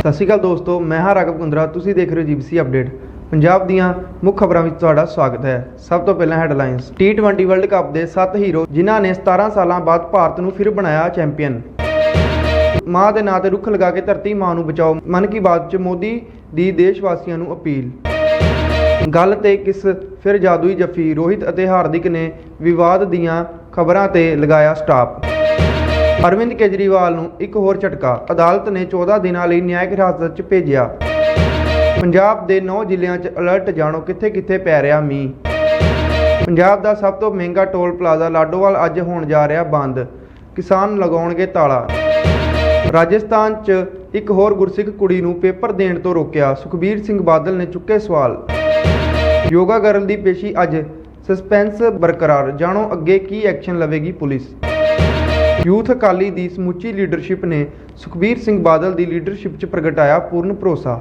ਸਤਿ ਸ਼੍ਰੀ ਅਕਾਲ ਦੋਸਤੋ, ਮੈਂ ਹਾਂ ਰਾਘਵ ਕੁੰਦਰਾ ਤੁਸੀਂ ਦੇਖ ਰਹੇ ਹੋ ਜੀਬੀਸੀ ਅਪਡੇਟ। ਪੰਜਾਬ ਦੀਆਂ ਮੁੱਖ ਖਬਰਾਂ ਵਿੱਚ ਤੁਹਾਡਾ ਸਵਾਗਤ ਹੈ। ਸਭ ਤੋਂ ਪਹਿਲਾਂ ਹੈਡਲਾਈਨਸ। T20 ਵਰਲਡ ਕੱਪ ਦੇ 7 ਹੀਰੋ, ਜਿਨ੍ਹਾਂ ਨੇ 17 ਸਾਲਾਂ ਬਾਅਦ ਭਾਰਤ ਨੂੰ ਫਿਰ ਬਣਾਇਆ ਚੈਂਪੀਅਨ ਮਾਂ ਦੇ ਨਾਂ ਤੇ ਰੁੱਖ ਲਗਾ ਕੇ ਧਰਤੀ ਮਾਂ ਨੂੰ ਬਚਾਓ। ਮਨ ਕੀ ਬਾਤ 'ਚ ਮੋਦੀ ਦੀ ਦੇਸ਼ ਵਾਸੀਆਂ ਨੂੰ ਅਪੀਲ। ਗੱਲ ਤੇ ਕਿਸ ਫਿਰ ਜਾਦੂਈ ਜੱਫੀ, ਰੋਹਿਤ ਅਤੇ ਹਾਰਦਿਕ ਨੇ ਵਿਵਾਦ ਦੀਆਂ ਖਬਰਾਂ ਤੇ ਲਗਾਇਆ ਸਟਾਪ। ਅਰਵਿੰਦ ਕੇਜਰੀਵਾਲ ਨੂੰ ਇੱਕ ਹੋਰ ਝਟਕਾ, ਅਦਾਲਤ ਨੇ 14 ਦਿਨਾਂ ਲਈ ਨਿਆਇਕ ਹਿਰਾਸਤ 'ਚ ਭੇਜਿਆ। ਪੰਜਾਬ ਦੇ 9 ਜ਼ਿਲ੍ਹਿਆਂ 'ਚ ਅਲਰਟ, ਜਾਣੋ ਕਿੱਥੇ-ਕਿੱਥੇ ਪੈ ਰਿਹਾ ਮੀਂਹ। ਪੰਜਾਬ ਦਾ ਸਭ ਤੋਂ ਮਹਿੰਗਾ ਟੋਲ ਪਲਾਜ਼ਾ ਲਾਡੋਵਾਲ ਅੱਜ ਹੋਣ ਜਾ ਰਿਹਾ ਬੰਦ। ਕਿਸਾਨ ਲਗਾਉਣਗੇ ਤਾਲਾ। ਰਾਜਸਥਾਨ 'ਚ ਇੱਕ ਹੋਰ ਗੁਰਸਿੱਖ ਕੁੜੀ ਨੂੰ ਪੇਪਰ ਦੇਣ ਤੋਂ ਰੋਕਿਆ। ਸੁਖਬੀਰ ਸਿੰਘ ਬਾਦਲ ਨੇ ਚੁੱਕੇ ਸਵਾਲ। ਯੋਗਾ ਗਰਲ ਦੀ ਪੇਸ਼ੀ ਅੱਜ। ਸਸਪੈਂਸ ਬਰਕਰਾਰ। ਜਾਣੋ ਅੱਗੇ ਕੀ ਐਕਸ਼ਨ ਲਵੇਗੀ ਪੁਲਿਸ। ਯੂਥ ਅਕਾਲੀ ਦੀ ਸਮੁੱਚੀ ਲੀਡਰਸ਼ਿਪ ਨੇ ਸੁਖਬੀਰ ਸਿੰਘ ਬਾਦਲ ਦੀ ਲੀਡਰਸ਼ਿਪ 'ਚ ਪ੍ਰਗਟਾਇਆ ਪੂਰਨ ਭਰੋਸਾ।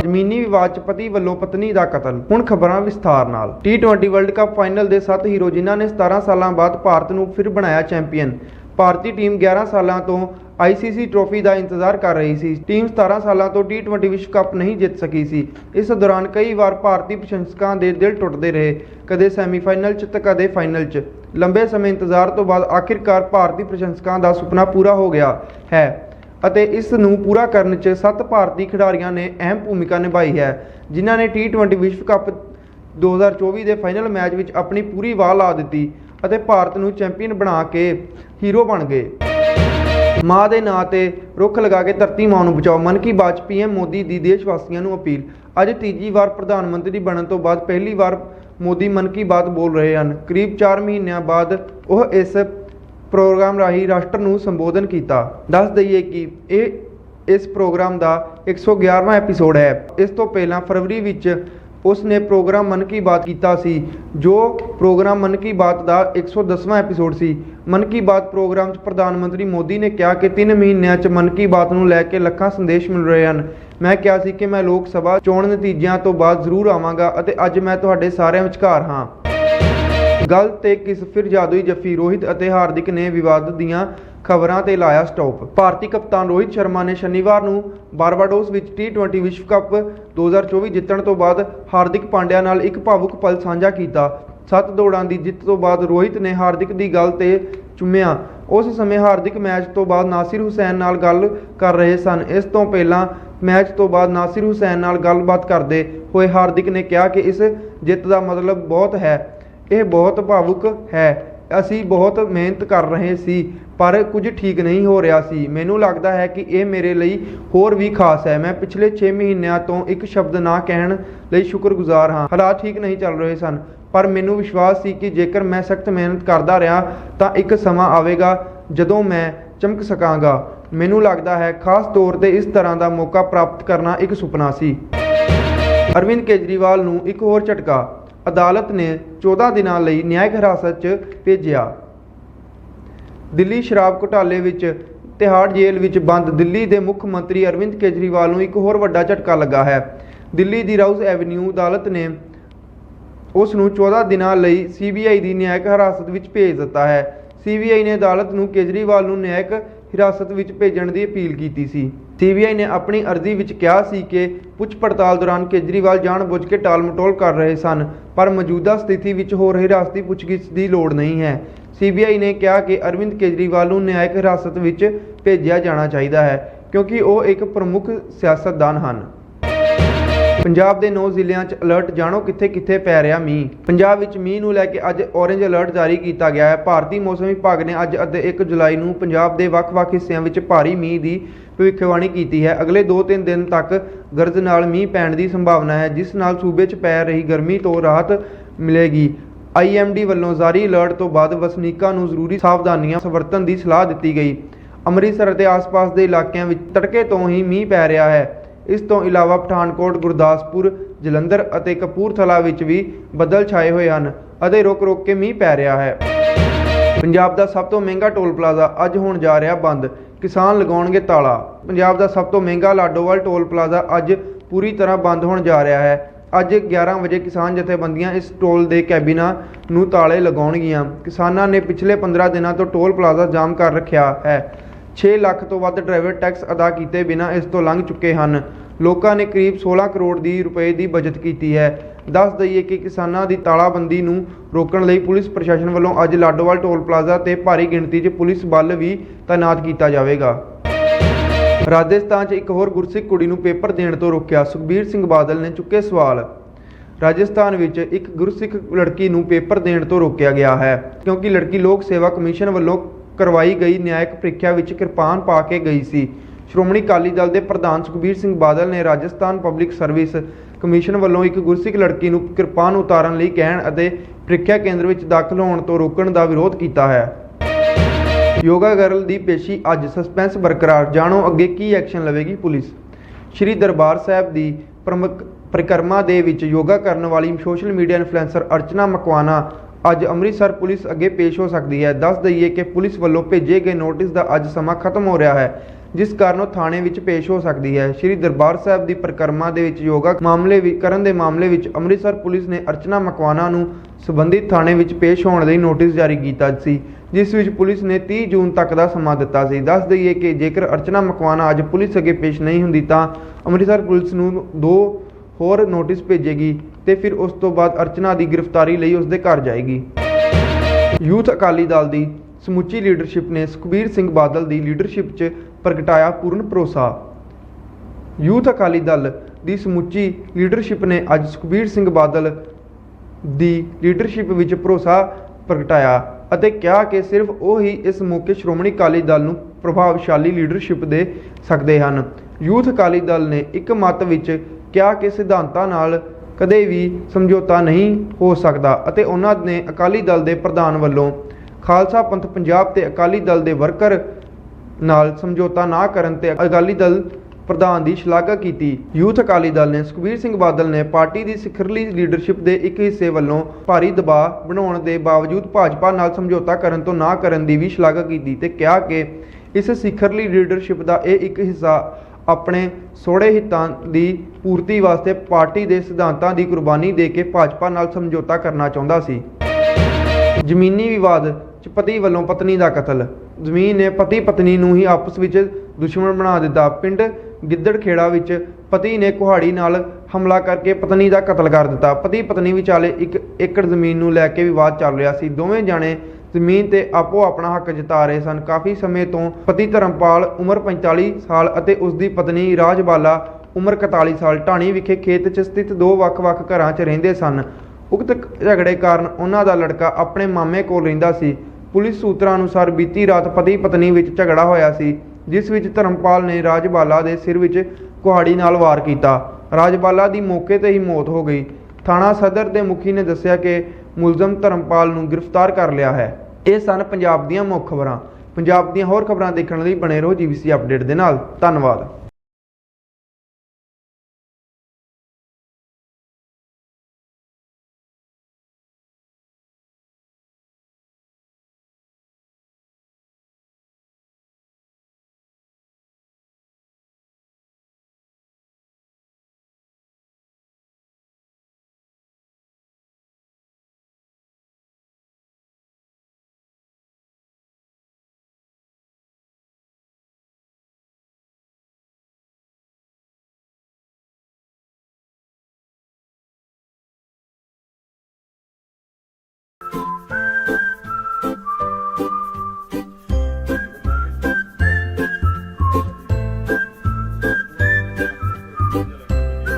ਜ਼ਮੀਨੀ ਵਿਵਾਦ 'ਚ ਪਤੀ ਵੱਲੋਂ ਪਤਨੀ ਦਾ ਕਤਲ, ਹੁਣ ਖਬਰਾਂ ਵਿਸਥਾਰ ਨਾਲ। T20 ਵਰਲਡ ਕੱਪ ਫਾਈਨਲ ਦੇ 7 ਹੀਰੋ ਜਿਨ੍ਹਾਂ ਨੇ 17 ਸਾਲਾਂ ਬਾਅਦ ਭਾਰਤ ਨੂੰ ਫਿਰ ਬਣਾਇਆ ਚੈਂਪੀਅਨ ਭਾਰਤੀ ਟੀਮ 11 ਸਾਲਾਂ ਤੋਂ ICC ਟਰੋਫੀ ਦਾ ਇੰਤਜ਼ਾਰ ਕਰ ਰਹੀ ਸੀ। ਟੀਮ 17 ਸਾਲਾਂ ਤੋਂ T20 ਵਿਸ਼ਵ ਕੱਪ ਨਹੀਂ ਜਿੱਤ ਸਕੀ ਸੀ। ਇਸ ਦੌਰਾਨ ਕਈ ਵਾਰ ਭਾਰਤੀ ਪ੍ਰਸ਼ੰਸਕਾਂ ਦੇ ਦਿਲ ਟੁੱਟਦੇ ਰਹੇ, ਕਦੇ ਸੈਮੀਫਾਈਨਲ 'ਚ ਤਾਂ ਕਦੇ ਫਾਈਨਲ 'ਚ। ਲੰਬੇ ਸਮੇਂ ਇੰਤਜ਼ਾਰ ਤੋਂ ਬਾਅਦ ਆਖਿਰਕਾਰ ਭਾਰਤੀ ਪ੍ਰਸ਼ੰਸਕਾਂ ਦਾ ਸੁਪਨਾ ਪੂਰਾ ਹੋ ਗਿਆ ਹੈ ਅਤੇ ਇਸ ਨੂੰ ਪੂਰਾ ਕਰਨ 'ਚ ਸੱਤ ਭਾਰਤੀ ਖਿਡਾਰੀਆਂ ਨੇ ਅਹਿਮ ਭੂਮਿਕਾ ਨਿਭਾਈ ਹੈ, ਜਿਨ੍ਹਾਂ ਨੇ T20 ਵਿਸ਼ਵ ਕੱਪ 2024 ਦੇ ਫਾਈਨਲ ਮੈਚ ਵਿੱਚ ਆਪਣੀ ਪੂਰੀ ਵਾਹ ਲਾ ਦਿੱਤੀ ਅਤੇ ਭਾਰਤ ਨੂੰ ਚੈਂਪੀਅਨ ਬਣਾ ਕੇ ਹੀਰੋ ਬਣ ਗਏ। ਮਾਂ ਦੇ ਨਾਂ ਤੇ ਰੁੱਖ ਲਗਾ ਕੇ ਧਰਤੀ ਮਾਂ ਨੂੰ ਬਚਾਓ। ਮਨ ਕੀ ਬਾਤ 'ਚ ਪੀਐਮ ਮੋਦੀ ਦੀ ਦੇਸ਼ ਵਾਸੀਆਂ ਨੂੰ ਅਪੀਲ। ਅੱਜ ਤੀਜੀ ਵਾਰ ਪ੍ਰਧਾਨ ਮੰਤਰੀ ਬਣਨ ਤੋਂ ਬਾਅਦ ਪਹਿਲੀ ਵਾਰ ਮੋਦੀ ਮਨ ਕੀ ਬਾਤ ਬੋਲ ਰਹੇ ਹਨ। ਕਰੀਬ 4 ਮਹੀਨਿਆਂ ਬਾਅਦ ਉਹ ਇਸ ਪ੍ਰੋਗਰਾਮ ਰਾਹੀਂ ਰਾਸ਼ਟਰ ਨੂੰ ਸੰਬੋਧਨ ਕੀਤਾ। ਦੱਸ ਦਈਏ ਕਿ ਇਹ ਇਸ ਪ੍ਰੋਗਰਾਮ ਦਾ 111ਵਾਂ ਐਪੀਸੋਡ ਹੈ। ਇਸ ਤੋਂ ਪਹਿਲਾਂ ਫਰਵਰੀ ਵਿੱਚ ਉਸ ਨੇ ਪ੍ਰੋਗਰਾਮ ਮਨ ਕੀ ਬਾਤ ਕੀਤਾ ਸੀ, ਜੋ ਪ੍ਰੋਗਰਾਮ ਮਨ ਕੀ ਬਾਤ ਦਾ 110ਵਾਂ ਐਪੀਸੋਡ ਸੀ। ਮਨ ਕੀ ਬਾਤ ਪ੍ਰੋਗਰਾਮ 'ਚ ਪ੍ਰਧਾਨ ਮੰਤਰੀ ਮੋਦੀ ਨੇ ਕਿਹਾ ਕਿ 3 ਮਹੀਨਿਆਂ 'ਚ ਮਨ ਕੀ ਬਾਤ ਨੂੰ ਲੈ ਕੇ ਲੱਖਾਂ ਸੰਦੇਸ਼ ਮਿਲ ਰਹੇ ਹਨ। ਮੈਂ ਕਿਹਾ ਸੀ ਕਿ ਮੈਂ ਲੋਕ ਸਭਾ ਚੋਣ ਨਤੀਜਿਆਂ ਤੋਂ ਬਾਅਦ ਜ਼ਰੂਰ ਆਵਾਂਗਾ ਅਤੇ ਅੱਜ ਮੈਂ ਤੁਹਾਡੇ ਸਾਰਿਆਂ ਵਿਚਕਾਰ ਹਾਂ। ਗੱਲ ਤੇ ਕਿਸ ਫਿਰ ਜਾਦੂਈ ਜੱਫੀ ਰੋਹਿਤ ਅਤੇ ਹਾਰਦਿਕ ਨੇ ਵਿਵਾਦ ਦੀਆਂ ਖਬਰਾਂ ਤੇ ਲਾਇਆ ਸਟਾਪ। ਭਾਰਤੀ ਕਪਤਾਨ ਰੋਹਿਤ ਸ਼ਰਮਾ ਨੇ ਸ਼ਨੀਵਾਰ ਨੂੰ ਬਾਰਬਾਡੋਸ ਵਿੱਚ T20 ਵਿਸ਼ਵ ਕੱਪ 2024 ਜਿੱਤਣ ਤੋਂ ਬਾਅਦ ਹਾਰਦਿਕ ਪਾਂਡਿਆ ਨਾਲ ਇੱਕ ਭਾਵੁਕ ਪਲ ਸਾਂਝਾ ਕੀਤਾ। ਸੱਤ ਦੌੜਾਂ ਦੀ ਜਿੱਤ ਤੋਂ ਬਾਅਦ ਰੋਹਿਤ ਨੇ ਹਾਰਦਿਕ ਦੀ ਗੱਲ ਤੇ ਚੁੰਮਿਆ। ਉਸ ਸਮੇਂ ਹਾਰਦਿਕ ਮੈਚ ਤੋਂ ਬਾਅਦ ਨਾਸਿਰ ਹੁਸੈਨ ਨਾਲ ਗੱਲ ਕਰ ਰਹੇ ਸਨ। ਇਸ ਤੋਂ ਪਹਿਲਾਂ ਮੈਚ ਤੋਂ ਬਾਅਦ ਨਾਸਿਰ ਹੁਸੈਨ ਨਾਲ ਗੱਲਬਾਤ ਕਰਦੇ ਹੋਏ ਹਾਰਦਿਕ ਨੇ ਕਿਹਾ ਕਿ ਇਸ ਜਿੱਤ ਦਾ ਮਤਲਬ ਬਹੁਤ ਹੈ। ਇਹ ਬਹੁਤ ਭਾਵੁਕ ਹੈ। ਅਸੀਂ ਬਹੁਤ ਮਿਹਨਤ ਕਰ ਰਹੇ ਸੀ। ਪਰ ਕੁਝ ਠੀਕ ਨਹੀਂ ਹੋ ਰਿਹਾ ਸੀ। ਮੈਨੂੰ ਲੱਗਦਾ ਹੈ ਕਿ ਇਹ ਮੇਰੇ ਲਈ ਹੋਰ ਵੀ ਖਾਸ ਹੈ। ਮੈਂ ਪਿਛਲੇ 6 ਮਹੀਨਿਆਂ ਤੋਂ ਇੱਕ ਸ਼ਬਦ ਨਾ ਕਹਿਣ ਲਈ ਸ਼ੁਕਰਗੁਜ਼ਾਰ ਹਾਂ। ਹਾਲਾਤ ਠੀਕ ਨਹੀਂ ਚੱਲ ਰਹੇ ਸਨ, ਪਰ ਮੈਨੂੰ ਵਿਸ਼ਵਾਸ ਸੀ ਕਿ ਜੇਕਰ ਮੈਂ ਸਖਤ ਮਿਹਨਤ ਕਰਦਾ ਰਿਹਾ, ਤਾਂ ਇੱਕ ਸਮਾਂ ਆਵੇਗਾ ਜਦੋਂ ਮੈਂ ਚਮਕ ਸਕਾਂਗਾ। ਮੈਨੂੰ ਲੱਗਦਾ ਹੈ, ਖਾਸ ਤੌਰ ਤੇ ਇਸ ਤਰ੍ਹਾਂ ਦਾ ਮੌਕਾ ਪ੍ਰਾਪਤ ਕਰਨਾ ਇੱਕ ਸੁਪਨਾ ਸੀ। ਅਰਵਿੰਦ ਕੇਜਰੀਵਾਲ ਨੂੰ ਇੱਕ ਹੋਰ ਝਟਕਾ। ਅਦਾਲਤ ਨੇ 14 ਦਿਨਾਂ ਲਈ ਨਿਆਇਕ ਹਿਰਾਸਤ 'ਚ ਭੇਜਿਆ। ਦਿੱਲੀ ਸ਼ਰਾਬ ਘੁਟਾਲੇ ਵਿੱਚ, ਤਿਹਾੜ ਜੇਲ੍ਹ ਵਿੱਚ ਬੰਦ, ਦਿੱਲੀ ਦੇ ਮੁੱਖ ਮੰਤਰੀ ਅਰਵਿੰਦ ਕੇਜਰੀਵਾਲ ਨੂੰ ਇੱਕ ਹੋਰ ਵੱਡਾ ਝਟਕਾ ਲੱਗਾ ਹੈ। ਦਿੱਲੀ ਦੀ ਰਾਉਜ਼ ਐਵਨਿਊ ਅਦਾਲਤ ਨੇ ਉਸ ਨੂੰ 14 ਦਿਨਾਂ ਲਈ ਸੀਬੀਆਈ ਦੀ ਨਿਆਇਕ ਹਿਰਾਸਤ ਵਿੱਚ ਭੇਜ ਦਿੱਤਾ ਹੈ। ਸੀਬੀਆਈ ਨੇ ਅਦਾਲਤ ਨੂੰ ਕੇਜਰੀਵਾਲ ਨੂੰ ਨਿਆਇਕ ਹਿਰਾਸਤ ਵਿੱਚ ਭੇਜਣ ਦੀ ਅਪੀਲ ਕੀਤੀ ਸੀ। ਸੀਬੀਆਈ ਨੇ ਆਪਣੀ ਅਰਜ਼ੀ ਵਿੱਚ ਕਿਹਾ ਸੀ ਕਿ ਪੁੱਛ ਪੜਤਾਲ ਦੌਰਾਨ ਕੇਜਰੀਵਾਲ ਜਾਣਬੁੱਝ ਕੇ ਟਾਲਮਟੋਲ ਕਰ ਰਹੇ ਸਨ, ਪਰ ਮੌਜੂਦਾ ਸਥਿਤੀ ਵਿੱਚ ਹੋਰ ਹਿਰਾਸਤੀ ਪੁੱਛਗਿੱਛ ਦੀ ਲੋੜ ਨਹੀਂ ਹੈ। ਸੀਬੀਆਈ ਨੇ ਕਿਹਾ ਕਿ ਅਰਵਿੰਦ ਕੇਜਰੀਵਾਲ ਨੂੰ ਨਿਆਇਕ ਹਿਰਾਸਤ ਵਿੱਚ ਭੇਜਿਆ ਜਾਣਾ ਚਾਹੀਦਾ ਹੈ, ਕਿਉਂਕਿ ਉਹ ਇੱਕ ਪ੍ਰਮੁੱਖ ਸਿਆਸਤਦਾਨ ਹਨ। ਪੰਜਾਬ ਦੇ 9 ਜ਼ਿਲ੍ਹਿਆਂ 'ਚ ਅਲਰਟ ਜਾਣੋ ਕਿੱਥੇ-ਕਿੱਥੇ ਪੈ ਰਿਹਾ ਮੀਂਹ। ਪੰਜਾਬ ਵਿੱਚ ਮੀਂਹ ਨੂੰ ਲੈ ਕੇ ਅੱਜ ਔਰੇਂਜ ਅਲਰਟ ਜਾਰੀ ਕੀਤਾ ਗਿਆ ਹੈ। ਭਾਰਤੀ ਮੌਸਮ ਵਿਭਾਗ ਨੇ ਅੱਜ ਅਤੇ 1 ਜੁਲਾਈ ਨੂੰ ਪੰਜਾਬ ਦੇ ਵੱਖ-ਵੱਖ ਹਿੱਸਿਆਂ ਵਿੱਚ ਭਾਰੀ ਮੀਂਹ ਦੀ ਭਵਿੱਖਬਾਣੀ ਕੀਤੀ ਹੈ। ਅਗਲੇ 2-3 ਦਿਨ ਤੱਕ ਗਰਜ ਨਾਲ ਮੀਂਹ ਪੈਣ ਦੀ ਸੰਭਾਵਨਾ ਹੈ, ਜਿਸ ਨਾਲ ਸੂਬੇ 'ਚ ਪੈ ਰਹੀ ਗਰਮੀ ਤੋਂ ਰਾਹਤ ਮਿਲੇਗੀ। ਆਈਐਮਡੀ ਵੱਲੋਂ ਜਾਰੀ ਅਲਰਟ ਤੋਂ ਬਾਅਦ ਵਸਨੀਕਾਂ ਨੂੰ ਜ਼ਰੂਰੀ ਸਾਵਧਾਨੀਆਂ ਵਰਤਣ ਦੀ ਸਲਾਹ ਦਿੱਤੀ ਗਈ। ਅੰਮ੍ਰਿਤਸਰ ਅਤੇ ਆਸ-ਪਾਸ ਦੇ ਇਲਾਕਿਆਂ ਵਿੱਚ ਤੜਕੇ ਤੋਂ ਹੀ ਮੀਂਹ ਪੈ ਰਿਹਾ ਹੈ। ਇਸ ਤੋਂ ਇਲਾਵਾ ਪਠਾਨਕੋਟ, ਗੁਰਦਾਸਪੁਰ, ਜਲੰਧਰ ਅਤੇ ਕਪੂਰਥਲਾ ਵਿੱਚ ਵੀ ਬੱਦਲ ਛਾਏ ਹੋਏ ਹਨ ਅਤੇ ਰੁਕ-ਰੁਕ ਕੇ ਮੀਂਹ ਪੈ ਰਿਹਾ ਹੈ। ਪੰਜਾਬ ਦਾ ਸਭ ਤੋਂ ਮਹਿੰਗਾ ਟੋਲ ਪਲਾਜ਼ਾ ਅੱਜ ਹੋਣ ਜਾ ਰਿਹਾ ਬੰਦ। ਕਿਸਾਨ ਲਗਾਉਣਗੇ ਤਾਲਾ। ਪੰਜਾਬ ਦਾ ਸਭ ਤੋਂ ਮਹਿੰਗਾ ਲਾਡੋਵਾਲ ਟੋਲ ਪਲਾਜ਼ਾ ਅੱਜ ਪੂਰੀ ਤਰ੍ਹਾਂ ਬੰਦ ਹੋਣ ਜਾ ਰਿਹਾ ਹੈ। ਅੱਜ 11 ਵਜੇ ਕਿਸਾਨ ਜਥੇਬੰਦੀਆਂ ਇਸ ਟੋਲ ਦੇ ਕੈਬਿਨਾਂ ਨੂੰ ਤਾਲੇ ਲਗਾਉਣਗੀਆਂ। ਕਿਸਾਨਾਂ ਨੇ ਪਿਛਲੇ 15 ਦਿਨਾਂ ਤੋਂ ਟੋਲ ਪਲਾਜ਼ਾ ਜਾਮ ਕਰ ਰੱਖਿਆ ਹੈ। 6 ਲੱਖ ਤੋਂ ਵੱਧ ਡਰਾਈਵਰ ਟੈਕਸ ਅਦਾ ਕੀਤੇ ਬਿਨਾਂ ਇਸ ਤੋਂ ਲੰਘ ਚੁੱਕੇ ਹਨ। ਲੋਕਾਂ ਨੇ ਕਰੀਬ 16 ਕਰੋੜ ਦੀ ਰੁਪਏ ਦੀ ਬਚਤ ਕੀਤੀ ਹੈ। ਦੱਸ ਦਈਏ ਕਿ ਕਿਸਾਨਾਂ ਦੀ ਤਾਲਾਬੰਦੀ ਨੂੰ ਰੋਕਣ ਲਈ ਪੁਲਿਸ ਪ੍ਰਸ਼ਾਸਨ ਵੱਲੋਂ ਅੱਜ ਲਾਡੋਵਾਲ ਟੋਲ ਪਲਾਜ਼ਾ ਤੇ ਭਾਰੀ ਗਿਣਤੀ 'ਚ ਪੁਲਿਸ ਬਲ ਵੀ ਤਾਇਨਾਤ ਕੀਤਾ ਜਾਵੇਗਾ। ਰਾਜਸਥਾਨ 'ਚ ਇੱਕ ਹੋਰ ਗੁਰਸਿੱਖ ਕੁੜੀ ਨੂੰ ਪੇਪਰ ਦੇਣ ਤੋਂ ਰੋਕਿਆ। ਸੁਖਬੀਰ ਸਿੰਘ ਬਾਦਲ ਨੇ ਚੁੱਕੇ ਸਵਾਲ। ਰਾਜਸਥਾਨ ਵਿੱਚ ਇੱਕ ਗੁਰਸਿੱਖ ਲੜਕੀ ਨੂੰ ਪੇਪਰ ਦੇਣ ਤੋਂ ਰੋਕਿਆ ਗਿਆ ਹੈ, ਕਿਉਂਕਿ ਲੜਕੀ ਲੋਕ ਸੇਵਾ ਕਮਿਸ਼ਨ ਵੱਲੋਂ ਕਰਵਾਈ ਗਈ ਨਿਆਇਕ ਪ੍ਰੀਖਿਆ ਵਿੱਚ ਕਿਰਪਾਨ ਪਾ ਕੇ ਗਈ ਸੀ। ਸ਼੍ਰੋਮਣੀ ਅਕਾਲੀ ਦਲ ਦੇ ਪ੍ਰਧਾਨ ਸੁਖਬੀਰ ਸਿੰਘ ਬਾਦਲ ਨੇ ਰਾਜਸਥਾਨ ਪਬਲਿਕ ਸਰਵਿਸ ਕਮਿਸ਼ਨ ਵੱਲੋਂ ਇੱਕ ਗੁਰਸਿੱਖ ਲੜਕੀ ਨੂੰ ਕਿਰਪਾਨ ਉਤਾਰਨ ਲਈ ਕਹਿਣ ਅਤੇ ਪ੍ਰੀਖਿਆ ਕੇਂਦਰ ਵਿੱਚ ਦਾਖਲ ਹੋਣ ਤੋਂ ਰੋਕਣ ਦਾ ਵਿਰੋਧ ਕੀਤਾ ਹੈ। ਯੋਗਾ ਗਰਲ ਦੀ ਪੇਸ਼ੀ ਅੱਜ ਸਸਪੈਂਸ ਬਰਕਰਾਰ। ਜਾਣੋ ਅੱਗੇ ਕੀ ਐਕਸ਼ਨ ਲਵੇਗੀ ਪੁਲਿਸ। ਸ਼੍ਰੀ ਦਰਬਾਰ ਸਾਹਿਬ ਦੀ ਪ੍ਰਮੁੱਖ ਪਰਿਕਰਮਾ ਦੇ ਵਿੱਚ ਯੋਗਾ ਕਰਨ ਵਾਲੀ social media influencer Archana Makwana ਅੱਜ ਅੰਮ੍ਰਿਤਸਰ ਪੁਲਿਸ ਅੱਗੇ ਪੇਸ਼ ਹੋ ਸਕਦੀ ਹੈ। ਦੱਸ ਦਈਏ ਕਿ ਪੁਲਿਸ ਵੱਲੋਂ ਭੇਜੇ ਗਏ ਨੋਟਿਸ ਦਾ ਅੱਜ ਸਮਾਂ ਖਤਮ ਹੋ ਰਿਹਾ ਹੈ। ਜਿਸ ਕਾਰਨ ਉਹ ਥਾਣੇ ਵਿੱਚ ਪੇਸ਼ ਹੋ ਸਕਦੀ ਹੈ। ਸ਼੍ਰੀ ਦਰਬਾਰ ਸਾਹਿਬ ਦੀ ਪਰਿਕਰਮਾ ਦੇ ਵਿੱਚ ਯੋਗਾ ਮਾਮਲੇ ਵੀ ਕਰਨ ਦੇ ਮਾਮਲੇ ਵਿੱਚ ਅੰਮ੍ਰਿਤਸਰ ਪੁਲਿਸ ਨੇ ਅਰਚਨਾ ਮਕਵਾਨਾ ਨੂੰ ਸਬੰਧਿਤ ਥਾਣੇ ਵਿੱਚ ਪੇਸ਼ ਹੋਣ ਲਈ ਨੋਟਿਸ ਜਾਰੀ ਕੀਤਾ ਸੀ, ਜਿਸ ਵਿੱਚ ਪੁਲਿਸ ਨੇ 30 ਜੂਨ ਤੱਕ ਦਾ ਸਮਾਂ ਦਿੱਤਾ ਸੀ। ਦੱਸ ਦਈਏ ਕਿ ਜੇਕਰ ਅਰਚਨਾ ਮਕਵਾਨਾ ਅੱਜ ਪੁਲਿਸ ਅੱਗੇ ਪੇਸ਼ ਨਹੀਂ ਹੁੰਦੀ ਤਾਂ ਅੰਮ੍ਰਿਤਸਰ ਪੁਲਿਸ ਨੂੰ ਦੋ ਹੋਰ ਨੋਟਿਸ ਭੇਜੇਗੀ ਤੇ ਫਿਰ ਉਸ ਤੋਂ ਬਾਅਦ ਅਰਚਨਾ ਦੀ ਗ੍ਰਿਫਤਾਰੀ ਲਈ ਉਸ ਦੇ ਘਰ ਜਾਏਗੀ। ਯੂਥ ਅਕਾਲੀ ਦਲ ਦੀ ਸਮੁੱਚੀ ਲੀਡਰਸ਼ਿਪ ਨੇ ਸੁਖਬੀਰ ਸਿੰਘ ਬਾਦਲ ਦੀ ਲੀਡਰਸ਼ਿਪ 'ਚ ਪ੍ਰਗਟਾਇਆ ਪੂਰਨ ਭਰੋਸਾ। ਯੂਥ ਅਕਾਲੀ ਦਲ ਦੀ ਸਮੁੱਚੀ ਲੀਡਰਸ਼ਿਪ ਨੇ ਅੱਜ ਸੁਖਬੀਰ ਸਿੰਘ ਬਾਦਲ ਦੀ ਲੀਡਰਸ਼ਿਪ ਵਿੱਚ ਭਰੋਸਾ ਪ੍ਰਗਟਾਇਆ ਅਤੇ ਕਿਹਾ ਕਿ ਸਿਰਫ ਉਹ ਹੀ ਇਸ ਮੌਕੇ ਸ਼੍ਰੋਮਣੀ ਅਕਾਲੀ ਦਲ ਨੂੰ ਪ੍ਰਭਾਵਸ਼ਾਲੀ ਲੀਡਰਸ਼ਿਪ ਦੇ ਸਕਦੇ ਹਨ। ਯੂਥ ਅਕਾਲੀ ਦਲ ਨੇ ਇੱਕ ਮਤ ਵਿੱਚ ਕਿਹਾ ਕਿ ਸਿਧਾਂਤਾਂ ਨਾਲ ਕਦੇ ਵੀ ਸਮਝੌਤਾ ਨਹੀਂ ਹੋ ਸਕਦਾ ਅਤੇ ਉਹਨਾਂ ਨੇ ਅਕਾਲੀ ਦਲ ਦੇ ਪ੍ਰਧਾਨ ਵੱਲੋਂ ਖਾਲਸਾ ਪੰਥ ਪੰਜਾਬ ਤੇ ਅਕਾਲੀ ਦਲ ਦੇ ਵਰਕਰ ਨਾਲ ਸਮਝੌਤਾ ਨਾ ਕਰਨ ਤੇ ਅਕਾਲੀ ਦਲ ਪ੍ਰਧਾਨ ਦੀ ਸ਼ਲਾਘਾ ਕੀਤੀ। ਯੂਥ ਅਕਾਲੀ ਦਲ ਨੇ ਸੁਖਬੀਰ ਸਿੰਘ ਬਾਦਲ ਨੇ ਪਾਰਟੀ ਦੀ ਸਿਖਰਲੀ ਲੀਡਰਸ਼ਿਪ ਦੇ ਇੱਕ ਹਿੱਸੇ ਵੱਲੋਂ ਭਾਰੀ ਦਬਾਅ ਬਣਾਉਣ ਦੇ ਬਾਵਜੂਦ ਭਾਜਪਾ ਨਾਲ ਸਮਝੌਤਾ ਕਰਨ ਤੋਂ ਨਾ ਕਰਨ ਦੀ ਵੀ ਸ਼ਲਾਘਾ ਕੀਤੀ ਤੇ ਕਿਹਾ ਕਿ ਇਸ ਸਿਖਰਲੀ ਲੀਡਰਸ਼ਿਪ ਦਾ ਇਹ ਇੱਕ ਹਿੱਸਾ ਆਪਣੇ ਸੋੜੇ ਹਿੱਤਾਂ ਦੀ ਪੂਰਤੀ ਵਾਸਤੇ ਪਾਰਟੀ ਦੇ ਸਿਧਾਂਤਾਂ ਦੀ ਕੁਰਬਾਨੀ ਦੇ ਕੇ ਭਾਜਪਾ ਨਾਲ ਸਮਝੌਤਾ ਕਰਨਾ ਚਾਹੁੰਦਾ ਸੀ। ਜ਼ਮੀਨੀ ਵਿਵਾਦ ਚ ਪਤੀ ਵੱਲੋਂ ਪਤਨੀ ਦਾ ਕਤਲ। ਜ਼ਮੀਨ ਨੇ ਪਤੀ ਪਤਨੀ ਨੂੰ ਹੀ ਆਪਸ ਵਿੱਚ ਦੁਸ਼ਮਣ ਬਣਾ ਦਿੱਤਾ। ਪਿੰਡ ਗਿੱਦੜਖੇੜਾ ਵਿੱਚ ਪਤੀ ਨੇ ਕੁਹਾੜੀ ਨਾਲ ਹਮਲਾ ਕਰਕੇ ਪਤਨੀ ਦਾ ਕਤਲ ਕਰ ਦਿੱਤਾ। ਪਤੀ ਪਤਨੀ ਵਿਚਾਲੇ ਇੱਕ ਏਕੜ ਜ਼ਮੀਨ ਨੂੰ ਲੈ ਕੇ ਵਿਵਾਦ ਚੱਲ ਰਿਹਾ ਸੀ। ਦੋਵੇਂ ਜਾਣੇ ਜ਼ਮੀਨ ਤੇ ਆਪੋ ਆਪਣਾ ਹੱਕ ਜਤਾ ਰਹੇ ਸਨ। ਕਾਫੀ ਸਮੇਂ ਤੋਂ ਪਤੀ ਧਰਮਪਾਲ ਉਮਰ 45 ਸਾਲ ਅਤੇ ਉਸ ਦੀ ਪਤਨੀ ਰਾਜਬਾਲਾ ਉਮਰ 41 ਸਾਲ ਢਾਣੀ ਵਿਖੇ ਖੇਤ 'ਚ ਸਥਿਤ ਦੋ ਵੱਖ-ਵੱਖ ਘਰਾਂ 'ਚ ਰਹਿੰਦੇ ਸਨ। ਉਕਤ ਝਗੜੇ ਕਾਰਨ ਉਹਨਾਂ ਦਾ ਲੜਕਾ ਆਪਣੇ ਮਾਮੇ ਕੋਲ ਰਹਿੰਦਾ ਸੀ। ਪੁਲਿਸ ਸੂਤਰਾਂ ਅਨੁਸਾਰ ਬੀਤੀ ਰਾਤ ਪਤੀ ਪਤਨੀ ਵਿੱਚ ਝਗੜਾ ਹੋਇਆ ਸੀ, ਜਿਸ ਵਿੱਚ ਧਰਮਪਾਲ ਨੇ ਰਾਜਬਾਲਾ ਦੇ ਸਿਰ ਵਿੱਚ ਕੁਹਾੜੀ ਨਾਲ ਵਾਰ ਕੀਤਾ। ਰਾਜਬਾਲਾ ਦੀ ਮੌਕੇ ਤੇ ਹੀ ਮੌਤ ਹੋ ਗਈ। ਥਾਣਾ ਸਦਰ ਦੇ ਮੁਖੀ ਨੇ ਦੱਸਿਆ ਕਿ ਮੁਲਜ਼ਮ ਧਰਮਪਾਲ ਨੂੰ ਗ੍ਰਿਫਤਾਰ ਕਰ ਲਿਆ ਹੈ। ਇਹ ਸਨ ਪੰਜਾਬ ਦੀਆਂ ਮੁੱਖ ਖਬਰਾਂ। ਪੰਜਾਬ ਦੀਆਂ ਹੋਰ ਖਬਰਾਂ ਦੇਖਣ ਲਈ ਬਣੇ ਰਹੋ ਜੀਬੀਸੀ ਅਪਡੇਟ ਦੇ ਨਾਲ। ਧੰਨਵਾਦ।